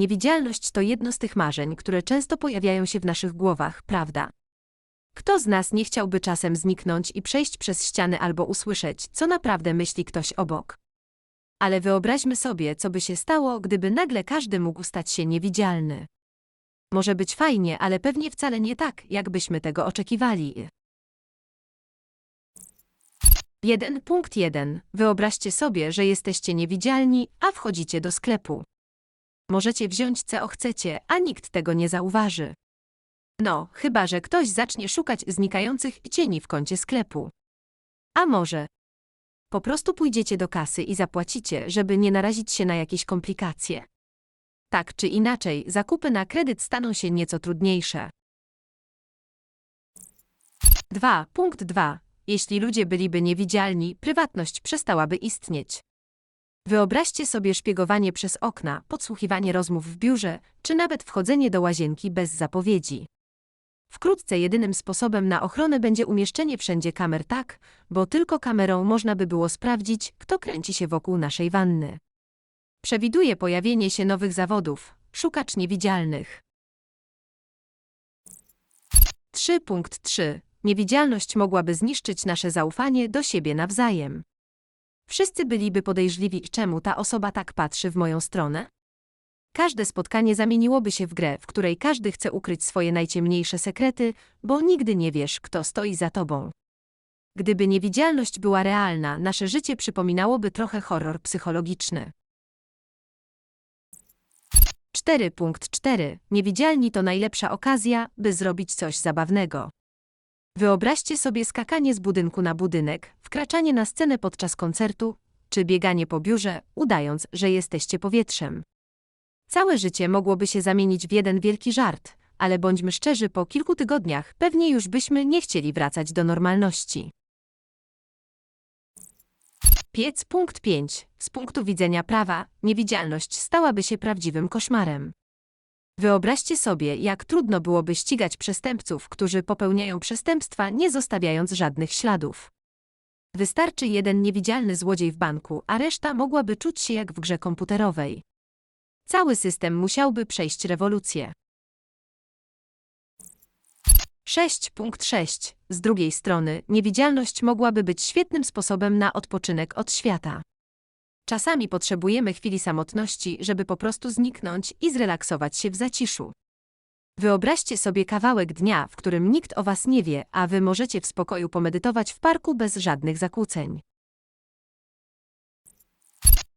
Niewidzialność to jedno z tych marzeń, które często pojawiają się w naszych głowach, prawda? Kto z nas nie chciałby czasem zniknąć i przejść przez ściany albo usłyszeć, co naprawdę myśli ktoś obok? Ale wyobraźmy sobie, co by się stało, gdyby nagle każdy mógł stać się niewidzialny. Może być fajnie, ale pewnie wcale nie tak, jakbyśmy tego oczekiwali. 1.1. Wyobraźcie sobie, że jesteście niewidzialni, a wchodzicie do sklepu. Możecie wziąć co chcecie, a nikt tego nie zauważy. No, chyba że ktoś zacznie szukać znikających cieni w kącie sklepu. A może po prostu pójdziecie do kasy i zapłacicie, żeby nie narazić się na jakieś komplikacje. Tak czy inaczej, zakupy na kredyt staną się nieco trudniejsze. 2. Punkt 2. Jeśli ludzie byliby niewidzialni, prywatność przestałaby istnieć. Wyobraźcie sobie szpiegowanie przez okna, podsłuchiwanie rozmów w biurze, czy nawet wchodzenie do łazienki bez zapowiedzi. Wkrótce jedynym sposobem na ochronę będzie umieszczenie wszędzie kamer tak, bo tylko kamerą można by było sprawdzić, kto kręci się wokół naszej wanny. Przewiduje pojawienie się nowych zawodów, szukacz niewidzialnych. 3.3. Niewidzialność mogłaby zniszczyć nasze zaufanie do siebie nawzajem. Wszyscy byliby podejrzliwi, czemu ta osoba tak patrzy w moją stronę? Każde spotkanie zamieniłoby się w grę, w której każdy chce ukryć swoje najciemniejsze sekrety, bo nigdy nie wiesz, kto stoi za tobą. Gdyby niewidzialność była realna, nasze życie przypominałoby trochę horror psychologiczny. 4.4. Niewidzialni to najlepsza okazja, by zrobić coś zabawnego. Wyobraźcie sobie skakanie z budynku na budynek, wkraczanie na scenę podczas koncertu, czy bieganie po biurze, udając, że jesteście powietrzem. Całe życie mogłoby się zamienić w jeden wielki żart, ale bądźmy szczerzy, po kilku tygodniach pewnie już byśmy nie chcieli wracać do normalności. Piec punkt 5. Z punktu widzenia prawa, niewidzialność stałaby się prawdziwym koszmarem. Wyobraźcie sobie, jak trudno byłoby ścigać przestępców, którzy popełniają przestępstwa, nie zostawiając żadnych śladów. Wystarczy jeden niewidzialny złodziej w banku, a reszta mogłaby czuć się jak w grze komputerowej. Cały system musiałby przejść rewolucję. 6.6. Z drugiej strony, niewidzialność mogłaby być świetnym sposobem na odpoczynek od świata. Czasami potrzebujemy chwili samotności, żeby po prostu zniknąć i zrelaksować się w zaciszu. Wyobraźcie sobie kawałek dnia, w którym nikt o was nie wie, a wy możecie w spokoju pomedytować w parku bez żadnych zakłóceń.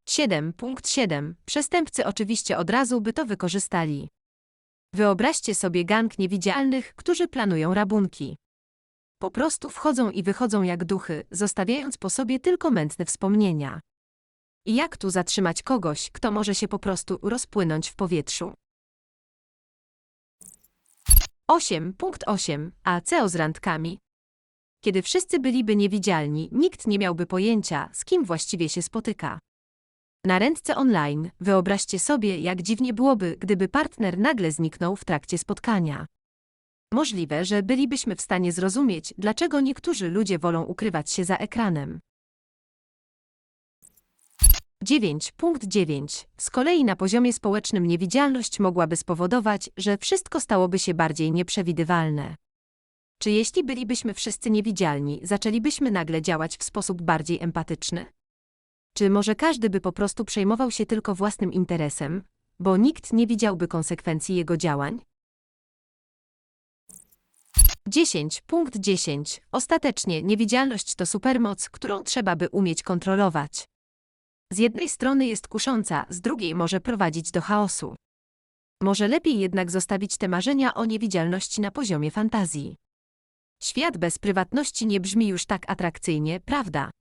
7.7. Przestępcy oczywiście od razu by to wykorzystali. Wyobraźcie sobie gang niewidzialnych, którzy planują rabunki. Po prostu wchodzą i wychodzą jak duchy, zostawiając po sobie tylko mętne wspomnienia. I jak tu zatrzymać kogoś, kto może się po prostu rozpłynąć w powietrzu? 8.8. A co z randkami? Kiedy wszyscy byliby niewidzialni, nikt nie miałby pojęcia, z kim właściwie się spotyka. Na ręce online wyobraźcie sobie, jak dziwnie byłoby, gdyby partner nagle zniknął w trakcie spotkania. Możliwe, że bylibyśmy w stanie zrozumieć, dlaczego niektórzy ludzie wolą ukrywać się za ekranem. 9.9. Z kolei na poziomie społecznym niewidzialność mogłaby spowodować, że wszystko stałoby się bardziej nieprzewidywalne. Czy jeśli bylibyśmy wszyscy niewidzialni, zaczęlibyśmy nagle działać w sposób bardziej empatyczny? Czy może każdy by po prostu przejmował się tylko własnym interesem, bo nikt nie widziałby konsekwencji jego działań? 10. Punkt 10. Ostatecznie niewidzialność to supermoc, którą trzeba by umieć kontrolować. Z jednej strony jest kusząca, z drugiej może prowadzić do chaosu. Może lepiej jednak zostawić te marzenia o niewidzialności na poziomie fantazji. Świat bez prywatności nie brzmi już tak atrakcyjnie, prawda?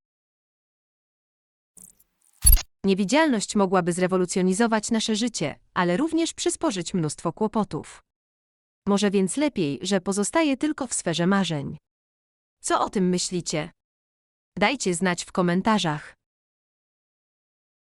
Niewidzialność mogłaby zrewolucjonizować nasze życie, ale również przysporzyć mnóstwo kłopotów. Może więc lepiej, że pozostaje tylko w sferze marzeń. Co o tym myślicie? Dajcie znać w komentarzach.